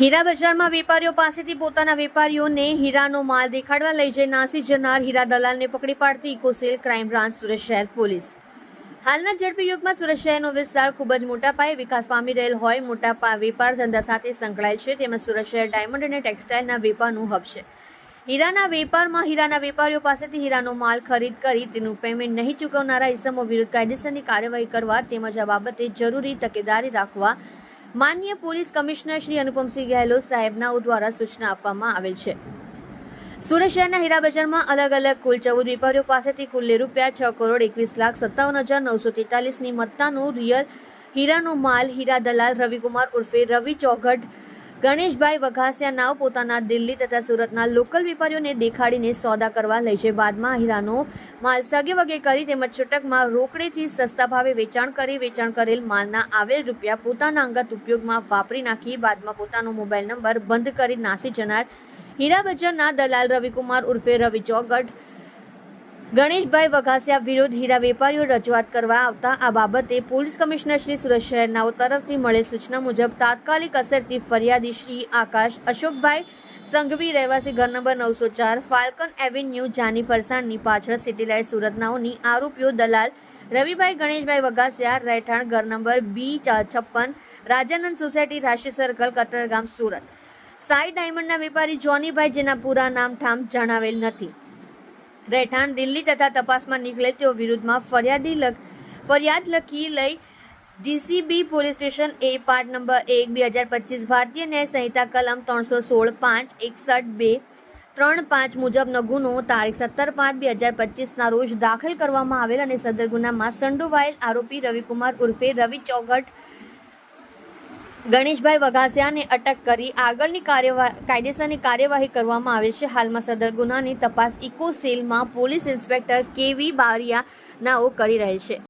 હીરા બજારમાં વેપારીઓ પાસેથી પોતાના વેપારીઓને હીરાનો માલ દેખાડવા લઈ જઈ નાસી જનાર હીરા દલાલને પકડી પાડતી ઇકોસેલ ક્રાઇમ બ્રાન્ચ સુરત શહેર પોલીસ. હાલના ઝડપી યુગમાં સુરત શહેરનો વિસ્તાર ખૂબ જ મોટા પાયે વિકાસ પામી રહેલ હોય. મોટા વેપાર ધંધા સાથે સંકળાયેલ છે. તેમજ સુરત શહેર ડાયમંડ અને ટેક્સટાઇલના વેપારનું હબ છે. હીરાના વેપારમાં હીરાના વેપારીઓ પાસેથી હીરાનો માલ ખરીદ કરી તેનું પેમેન્ટ નહીં ચૂકવનારા ઇસમો વિરુદ્ધ કાયદેસરની કાર્યવાહી કરવા તેમજ આ બાબતે જરૂરી તકેદારી રાખવા માન્ય પોલીસ કમિશનર શ્રી અનુપમસિંહ ગહેલોત સાહેબના દ્વારા સૂચના આપવામાં આવેલ છે. સુરત શહેરના હીરા બજારમાં અલગ અલગ કુલ ચૌદ વેપારીઓ પાસેથી કુલ્લે રૂપિયા છ કરોડ એકવીસ લાખ સત્તાવન હજાર નવસો તેતાલીસની મત્તાનું રિયલ હીરાનો માલ હીરા દલાલ રવિકુમાર ઉર્ફે રવિ ચોઘટ ગણેશભાઈ વઘાસિયા નાવ પોતાના દિલ્હી તથા સુરતના લોકલ વેપારીઓને દેખાડીને સોદા કરવા લઈ છે. બાદમાં હીરાનો માલ સગે વગે કરી તેમજ છૂટકમાં રોકડેથી સસ્તા ભાવે વેચાણ કરી વેચાણ કરેલ માલના આવેલ રૂપિયા પોતાના અંગત ઉપયોગમાં વાપરી નાખી બાદમાં પોતાનો મોબાઈલ નંબર બંધ કરી નાસી જનાર હીરા બજારના દલાલ રવિકુમાર ઉર્ફે રવિ ચોગટ ગણેશભાઈ વઘાસિયા વિરુદ્ધ હીરા વેપારીઓ રજૂઆત કરવા આવતા આ બાબતે પોલીસ કમિશનર શ્રી સુરત શહેરનાઓ તરફથી મળેલ સૂચના મુજબ તાત્કાલિક અસરથી ફરિયાદી શ્રી આકાશ અશોકભાઈ સંઘવી રહેવાસી ઘર નંબર નવસો ચાર ફાલ્કન એવન્યુ જાની ફરસાણની પાછળ સિટીલાઇટ સુરતનાઓની આરોપીઓ દલાલ રવિભાઈ ગણેશભાઈ વઘાસિયા રહેઠાણ ઘર નંબર બી છપ્પન રાજાનંદ સોસાયટી રાશિ સર્કલ કતરગામ સુરત. સાઈ ડાયમંડના વેપારી જોનીભાઈ જેના પૂરા નામ ઠામ જણાવેલ નથી. રહેઠાણ દિલ્હી તથા તપાસમાં નીકળે તેઓ વિરુદ્ધમાં ફરિયાદી લખ, ફરિયાદ લખી લઈ DCB police station A part number એક, બે હજાર પચીસ ભારતીય ન્યાય સંહિતા કલમ ત્રણસો સોળ પાંચ એકસઠ બે ત્રણ પાંચ મુજબનો ગુનો તારીખ સત્તર પાંચ બે હજાર પચીસના રોજ દાખલ કરવામાં આવેલ અને સદર ગુનામાં સંડોવાયેલ આરોપી રવિકુમાર ઉર્ફે રવિ ચોગટ ગણેશભાઈ વઘાસિયાને અટક કરી આગળની કાર્યવાહી કાયદેસરની કાર્યવાહી કરવામાં આવે છે. હાલમાં સદર ગુનાની તપાસ ઇકો સેલમાં પોલીસ ઇન્સ્પેક્ટર કેવી બારિયા નાઓ કરી રહે છે.